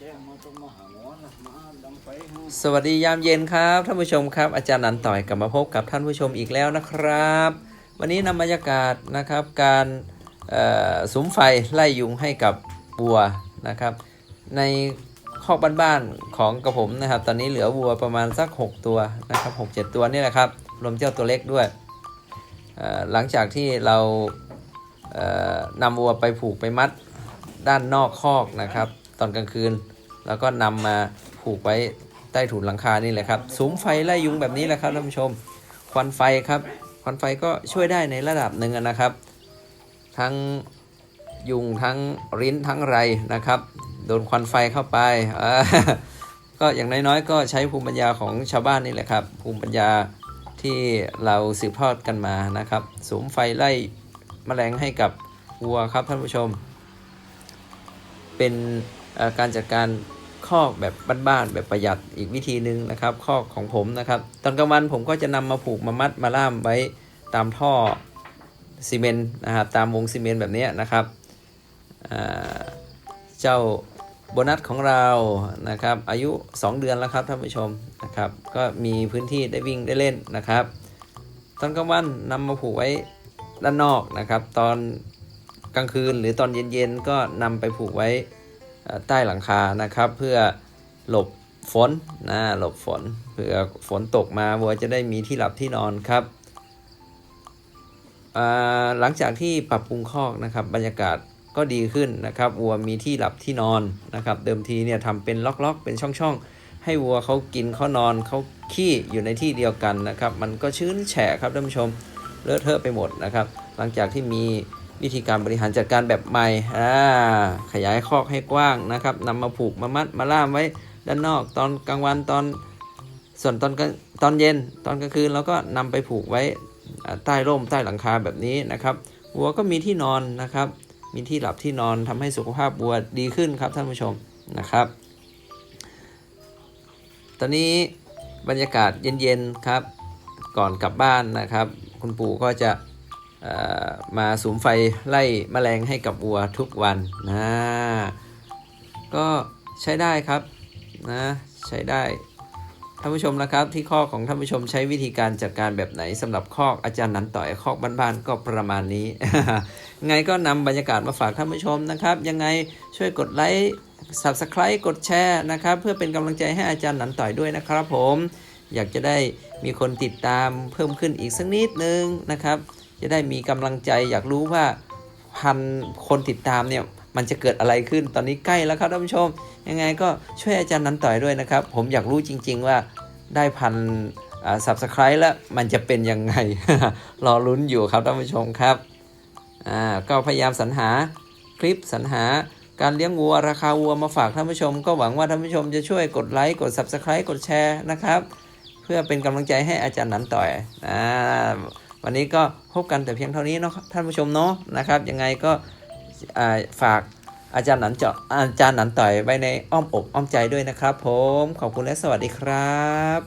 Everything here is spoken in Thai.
สวัสดียามเย็นครับท่านผู้ชมครับ อาจารย์นันต่อยกลับมาพบกับท่านผู้ชมอีกแล้วนะครับ วันนี้นำบรรยากาศนะครับการสุมไฟไล่ยุงให้กับวัวนะครับ ในคอกบ้านๆของกระผมนะครับ ตอนนี้เหลือวัวประมาณสัก 6 ตัวนะครับหกเจ็ดตัวนี่แหละครับรวมเจ้าตัวเล็กด้วยหลังจากที่เรานำวัวไปผูกไปมัดด้านนอกคอกนะครับ ตอนกลางคืน แล้วก็นำมาผูกไว้ใต้ถุนหลังคานี่แหละครับสุมไฟไล่ยุงแบบนี้แหละครับท่านผู้ชม ควันไฟครับควันไฟก็ช่วยได้ในระดับหนึ่งนะครับ ทั้งยุงทั้งริ้นทั้งไรนะครับ โดนควันไฟเข้าไปก็อย่างน้อยๆ ก็ใช้ภูมิปัญญาของชาวบ้านนี่แหละครับ ภูมิปัญญาที่เราสืบทอดกันมานะครับสุมไฟไล่แมลงให้กับวัวครับท่านผู้ชม เป็น การจัดการคอกแบบบ้านๆแบบประหยัดอีกวิธีหนึ่งนะครับ คอกของผมนะครับ ตอนกลางวันผมก็จะนำมาผูกมามัดมาล่ามไว้ตามท่อซีเมนต์นะครับตามวงซีเมนต์แบบนี้นะครับเจ้าโบนัสของเรานะครับ อายุ 2 เดือนแล้วครับท่านผู้ชมนะครับ ก็มีพื้นที่ได้วิ่งได้เล่นนะครับ ตอนกลางวันนำมาผูกไว้ด้านนอกนะครับ ตอนกลางคืนหรือตอนเย็นๆก็นำไปผูกไว้ ใต้หลังคานะครับ เพื่อหลบฝนนะหลบฝนเพื่อฝนตกมาวัวจะได้มีที่หลับที่นอนครับหลังจากที่ปรับปรุงคอกนะครับ บรรยากาศก็ดีขึ้นนะครับวัวมีที่หลับที่นอนนะครับ เดิมทีเนี่ยทำเป็นล็อกๆ เป็นช่องๆ ให้วัวเขากินเขานอนเขาขี้อยู่ในที่เดียวกันนะครับ มันก็ชื้นแฉะครับท่านผู้ชมเลอะเทอะไปหมดนะครับ หลังจากที่มี วิธีการบริหารจัดการแบบใหม่อ่าขยายคอกให้กว้างนะครับนำมาผูกมามัดมาล่ามไว้ด้านนอกตอนกลางวันตอนส่วนตอนตอนเย็นตอนกลางคืนเราก็นำไปผูกไว้ใต้ร่มใต้หลังคาแบบนี้นะครับวัวก็มีที่นอนนะครับ มีที่หลับที่นอนทำให้สุขภาพวัวดีขึ้นครับท่านผู้ชมนะครับ ตอนนี้บรรยากาศเย็นๆครับ ก่อนกลับบ้านนะครับ คุณปู่ก็จะ มาสูมไฟไล่แมลงให้กับวัวทุกวันนะก็ใช้ได้ครับนะใช้ได้ท่านผู้ชมนะครับ ที่ข้อของท่านผู้ชมใช้วิธีการจัดการแบบไหนสำหรับคอกอาจารย์นันต่อยคอกบ้านๆก็ประมาณนี้ ไงก็นำบรรยากาศมาฝากท่านผู้ชมนะครับ ยังไงช่วยกดไลค์ subscribe กดแชร์นะครับ เพื่อเป็นกำลังใจให้อาจารย์นันต่อยด้วยนะครับผมอยากจะได้มีคนติดตามเพิ่มขึ้นอีกสักนิดนึงนะครับ จะได้มีกำลังใจอยากรู้ว่าพันคนติดตามเนี่ยมันจะเกิดอะไรขึ้นตอนนี้ใกล้แล้วครับท่านผู้ชม ยังไงก็ช่วยอาจารย์นันต่อยด้วยนะครับ ผมอยากรู้จริง ๆ ว่าได้พันสับสไคร b e แล้วมันจะเป็นยังไง รอลุ้นอยู่ครับท่านผู้ชมครับอ่าก็พยายามสรรหาคลิปสรรหาการเลี้ยงวัวราคาวัวมาฝากท่านผู้ชม ก็หวังว่าท่านผู้ชมจะช่วยกดไลค์กด subscribe กดแชร์นะครับ เพื่อเป็นกำลังใจให้อาจารย์นันต่อยอ่า วันนี้ก็พบกันแต่เพียงเท่านี้เนาะท่านผู้ชมเนาะนะครับ ยังไงก็ฝากอาจารย์หนันเจาะอาจารย์หนันต่อยไว้ในอ้อมอกอ้อมใจด้วยนะครับ ผมขอบคุณและสวัสดีครับ